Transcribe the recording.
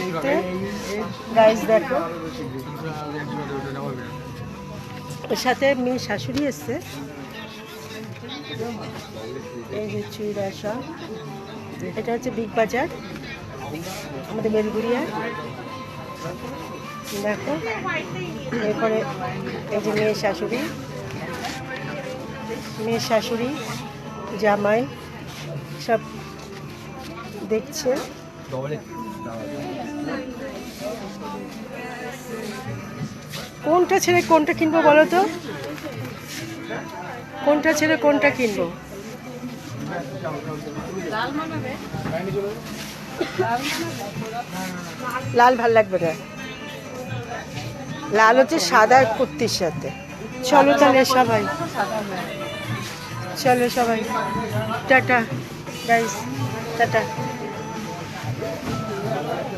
করতে। গাইজ দেখো। ওর সাথে মেয়ে শাশুড়ি এসছে। এই যে চুড়া সব। এটা হচ্ছে বিগ বাজার আমাদের বেলগুড়িয়া। দেখো। এরপরে এই যে মেয়ের শাশুড়ি। মেয়ের শাশুড়ি, জামাই, সব দেখছে। কোনটা ছেড়ে কোনটা কিনবো বলো তো? কোনটা ছেড়ে কোনটা কিনবো? লাল ভালো লাগবে না। লাল হচ্ছে সাদা কুর্তির সাথে। চলো তাহলে সবাই। চলো সবাই। Tata guys tata.